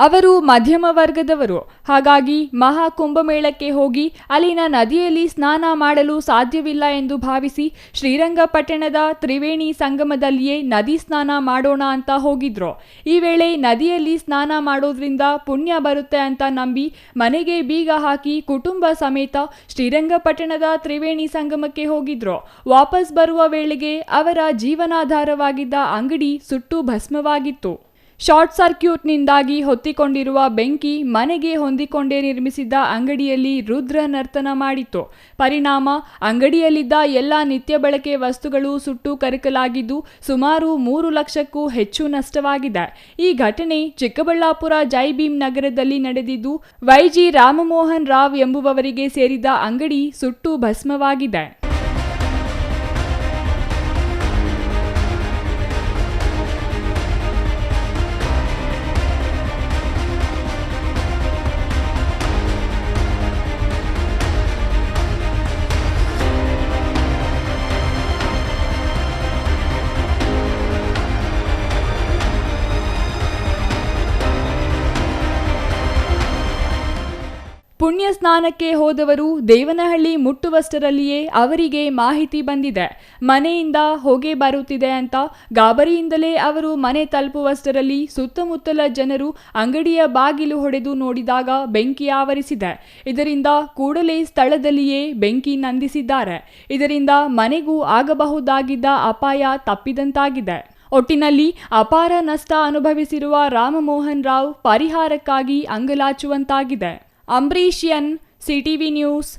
ಅವರು ಮಧ್ಯಮ ವರ್ಗದವರು. ಹಾಗಾಗಿ ಮಹಾ ಕುಂಭಮೇಳಕ್ಕೆ ಹೋಗಿ ಅಲ್ಲಿನ ನದಿಯಲ್ಲಿ ಸ್ನಾನ ಮಾಡಲು ಸಾಧ್ಯವಿಲ್ಲ ಎಂದು ಭಾವಿಸಿ ಶ್ರೀರಂಗಪಟ್ಟಣದ ತ್ರಿವೇಣಿ ಸಂಗಮದಲ್ಲಿಯೇ ನದಿ ಸ್ನಾನ ಮಾಡೋಣ ಅಂತ ಹೋಗಿದ್ರು. ಈ ವೇಳೆ ನದಿಯಲ್ಲಿ ಸ್ನಾನ ಮಾಡೋದ್ರಿಂದ ಪುಣ್ಯ ಬರುತ್ತೆ ಅಂತ ನಂಬಿ ಮನೆಗೆ ಬೀಗ ಹಾಕಿ ಕುಟುಂಬ ಸಮೇತ ಶ್ರೀರಂಗಪಟ್ಟಣದ ತ್ರಿವೇಣಿ ಸಂಗಮಕ್ಕೆ ಹೋಗಿದ್ರು. ವಾಪಸ್ ಬರುವ ವೇಳೆಗೆ ಅವರ ಜೀವನಾಧಾರವಾಗಿದ್ದ ಅಂಗಡಿ ಸುಟ್ಟು ಭಸ್ಮವಾಗಿತ್ತು. ಶಾರ್ಟ್ ಸರ್ಕ್ಯೂಟ್ನಿಂದಾಗಿ ಹೊತ್ತಿಕೊಂಡಿರುವ ಬೆಂಕಿ ಮನೆಗೆ ಹೊಂದಿಕೊಂಡೇ ನಿರ್ಮಿಸಿದ್ದ ಅಂಗಡಿಯಲ್ಲಿ ರುದ್ರ ನರ್ತನ ಮಾಡಿತ್ತು. ಪರಿಣಾಮ, ಅಂಗಡಿಯಲ್ಲಿದ್ದ ಎಲ್ಲ ನಿತ್ಯ ಬಳಕೆ ವಸ್ತುಗಳು ಸುಟ್ಟು ಕರಕಲಾಗಿದ್ದು ಸುಮಾರು ಮೂರು ಲಕ್ಷಕ್ಕೂ ಹೆಚ್ಚು ನಷ್ಟವಾಗಿದೆ. ಈ ಘಟನೆ ಚಿಕ್ಕಬಳ್ಳಾಪುರ ಜೈಭೀಮ್ ನಗರದಲ್ಲಿ ನಡೆದಿದ್ದು ವೈಜಿ ರಾಮಮೋಹನ್ ರಾವ್ ಎಂಬುವವರಿಗೆ ಸೇರಿದ ಅಂಗಡಿ ಸುಟ್ಟು ಭಸ್ಮವಾಗಿದೆ. ಪುಣ್ಯ ಸ್ನಾನಕ್ಕೆ ಹೋದವರು ದೇವನಹಳ್ಳಿ ಮುಟ್ಟುವಷ್ಟರಲ್ಲಿಯೇ ಅವರಿಗೆ ಮಾಹಿತಿ ಬಂದಿದೆ. ಮನೆಯಿಂದ ಹೊಗೆ ಬರುತ್ತಿದೆ ಅಂತ ಗಾಬರಿಯಿಂದಲೇ ಅವರು ಮನೆ ತಲುಪುವಷ್ಟರಲ್ಲಿ ಸುತ್ತಮುತ್ತಲ ಜನರು ಅಂಗಡಿಯ ಬಾಗಿಲು ಹೊಡೆದು ನೋಡಿದಾಗ ಬೆಂಕಿ ಆವರಿಸಿದೆ. ಇದರಿಂದ ಕೂಡಲೇ ಸ್ಥಳದಲ್ಲಿಯೇ ಬೆಂಕಿ ನಂದಿಸಿದ್ದಾರೆ. ಇದರಿಂದ ಮನೆಗೂ ಆಗಬಹುದಾಗಿದ್ದ ಅಪಾಯ ತಪ್ಪಿದಂತಾಗಿದೆ. ಒಟ್ಟಿನಲ್ಲಿ ಅಪಾರ ನಷ್ಟ ಅನುಭವಿಸಿರುವ ರಾಮಮೋಹನ್ ರಾವ್ ಪರಿಹಾರಕ್ಕಾಗಿ ಅಂಗಲಾಚುವಂತಾಗಿದೆ. అంబరీషియన్ సిటీవీ న్యూస్